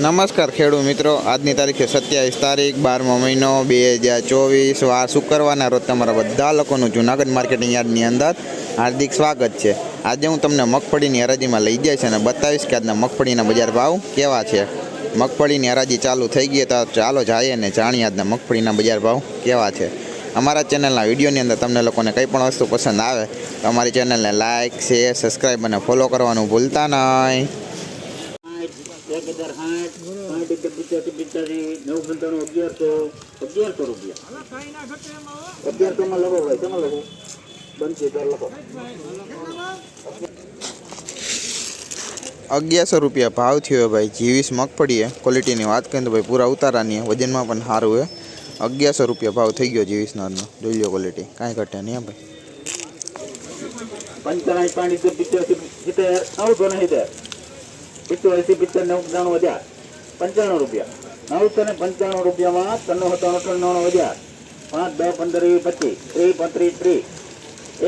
નમસ્કાર ખેડૂત મિત્રો આજની તારીખે સત્યાવીસ તારીખ બારમો મહિનો બે હજાર ચોવીસ વાર શુક્રવારના રોજ તમારા બધા લોકોનું જૂનાગઢ માર્કેટિંગ યાર્ડની અંદર હાર્દિક સ્વાગત છે આજે હું તમને મગફળીની હરાજીમાં લઈ જઈશ અને બતાવીશ કે આજના મગફળીના બજાર ભાવ કેવા છે મગફળીની હરાજી ચાલુ થઈ ગઈ તો ચાલો જઈએ અને જાણીએ આજના મગફળીના બજાર ભાવ કેવા છે અમારા ચેનલના વિડીયોની અંદર તમને લોકોને કંઈ પણ વસ્તુ પસંદ આવે તો અમારી ચેનલને લાઇક શેર સબસ્ક્રાઈબ અને ફોલો કરવાનું ભૂલતા નહીં પછી નવ પંચાણું અગિયારસો અગિયારસો રૂપિયા અગિયારસોમાં લખો ભાઈ તમે લખો બનશે ત્યારે લખો અગિયારસો રૂપિયા ભાવ થયો ભાઈ જીવીસ મગફળીએ ક્વોલિટીની વાત કરીએ તો ભાઈ પૂરા ઉતારાની વજનમાં પણ સારું હે અગિયારસો રૂપિયા ભાવ થઈ ગયો જીવીસ નરનો જોઈ લો ક્વોલિટી કાંઈ ઘટે નહીં ભાઈ પંચાણું પાણી સિત્તેર નવસો ને સિત્તેર પિસ્તાળીસ પિત્તેર નવ હજાર પંચાણું રૂપિયા નવસો ને પંચાણું રૂપિયામાં ત્રણ સત્તાણું ત્રણ્ણાણું હજાર પાંચ બે પંદર વીસ પચીસ ત્રીસ પાંત્રીસ ત્રીસ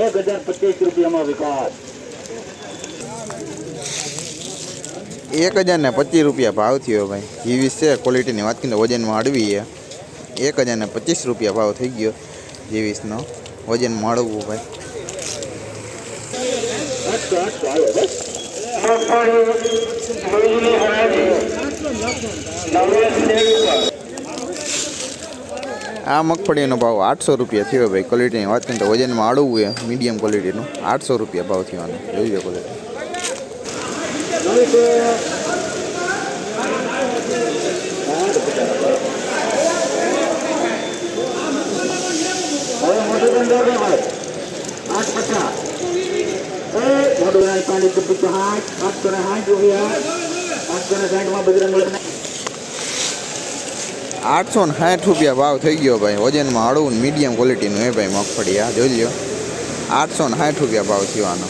એક હજાર પચીસ રૂપિયામાં વિકાસ એક હજાર ને પચીસ રૂપિયા ભાવ થયો ભાઈ જીવીસ છે ક્વોલિટીની વાત કરીને વજનમાં હળવી છે એક હજાર ને પચીસ રૂપિયા ભાવ થઈ ગયો જીવીસનો વજન હળવું ભાઈ આ મગફળીનો ભાવ આઠસો રૂપિયા થયો ભાઈ ક્વોલિટીની વાત કરીએ તો વજનમાં આડવું હોય મીડિયમ ક્વોલિટીનું આઠસો રૂપિયા ભાવ થવાનો જોઈ શકો આઠ પચાસ આઠસો ને સાઠ રૂપિયા ભાવ થઈ ગયો ભાઈ વજનમાં હળવું મીડિયમ ક્વોલિટીનું એ ભાઈ મગફળી આ જોઈ લ્યો આઠસો ને સાઠ રૂપિયા ભાવ થયો આનો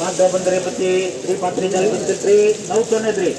પાંચ પંદર પચીસ ત્રી પાંત્રીસ ચાલીસ પંચોતેર નવસો ને ત્રીસ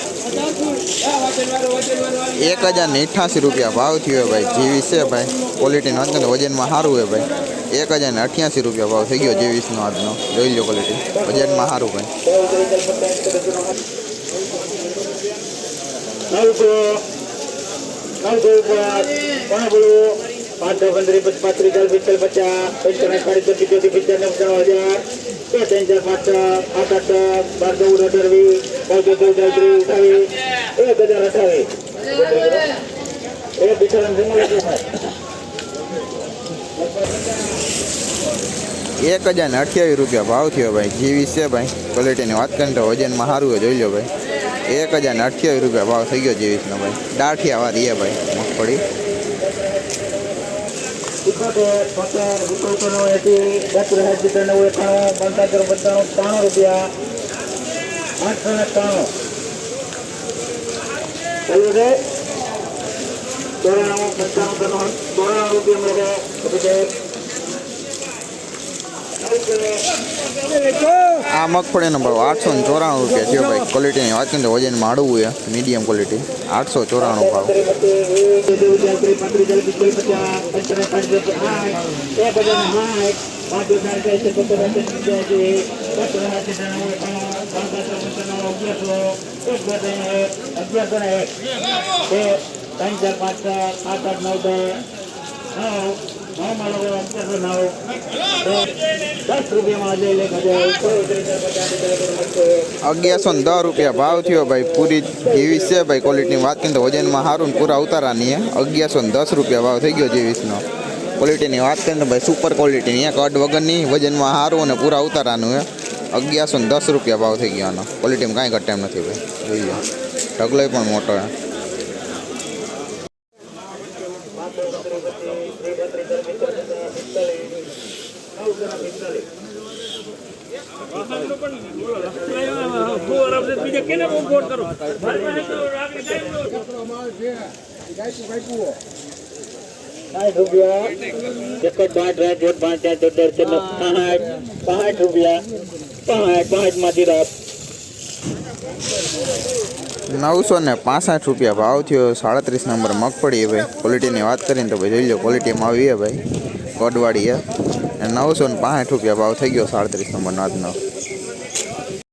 एक हजार ने अठासी रुपया भाव थी भाई जीवीस है भाई क्वॉलिटी ना वजन में सारू है भाई एक हजार ने अठासी रुपया भाव थी गया जीवीस ना आज ना लो क्वालिटी वजन में सारू भाई एक हजार ने अठावी रुपया भाव थो भाई जीवी से भाई क्वालिटी बात करें तो वजन में सारू जो भाई एक हजार अठावी रुपया भाव थी गो जीवीस ना भाई डाठिया वाली है भाई मगफड़ी ઇકોતેર તોતેર ઓગણીસો એંસી બસો હજાર નવ એકાણું પંચાસર પંચાણું ત્રાણું રૂપિયા આઠસો ને ત્રાણું ચાલુ છે ચોરાણું પંચાણું ત્રણ ચોરાણું રૂપિયા મળે પછી આ મગફળીનો ભાવ આઠસો ને ચોરાણું રૂપિયા છે ભાઈ ક્વોલિટીની વાત કરીએ વજન હાડવું છે મીડિયમ ક્વોલિટી આઠસો ચોરાણું ભાવ ત્રણ ચાર પાંચ સાત આઠ નવ દસ બહુ મલેવા હતા ને આવો 100 રૂપિયા માં જ લે કદે 1110 રૂપિયા ભાવ થયો ભાઈ પૂરી જીવી છે ભાઈ ક્વોલિટી ની વાત કે તો વજન માં હારું ને પૂરા ઉતરાની હે 1110 રૂપિયા ભાવ થઈ ગયો જીવી સ્નો ક્વોલિટી ની વાત કે તો ભાઈ સુપર ક્વોલિટી ની હે કડ વગર ની વજન માં હારું ને પૂરા ઉતરાનું હે 1110 રૂપિયા ભાવ થઈ ગયાનો ક્વોલિટી માં કાઈ કરતા એમ નથી ભાઈ જોયું ઢગલે પણ મોટો હે તો સાંભળો પણ બોલો રક્ષાઈવા હું અરમસે બીજે કેનો ઓર્ડર કરું પરમે કરો રાખે દાયલો રક્ષાઈ માલ છે ગાડી પાક્યો કાઈ ધોબિયા 12454448 65 રૂપિયા 55 માં દીરસ 965 રૂપિયા ભાવ થયો 37 નંબર મગ પડી હવે ક્વોલિટી ની વાત કરીને તો ભઈ જોઈ લો ક્વોલિટી માં આવી હે ભાઈ કોડવાડી હે નવસો ને પાંઠ રૂપિયા ભાવ થઈ ગયો સાડત્રીસ નંબરનો આજનો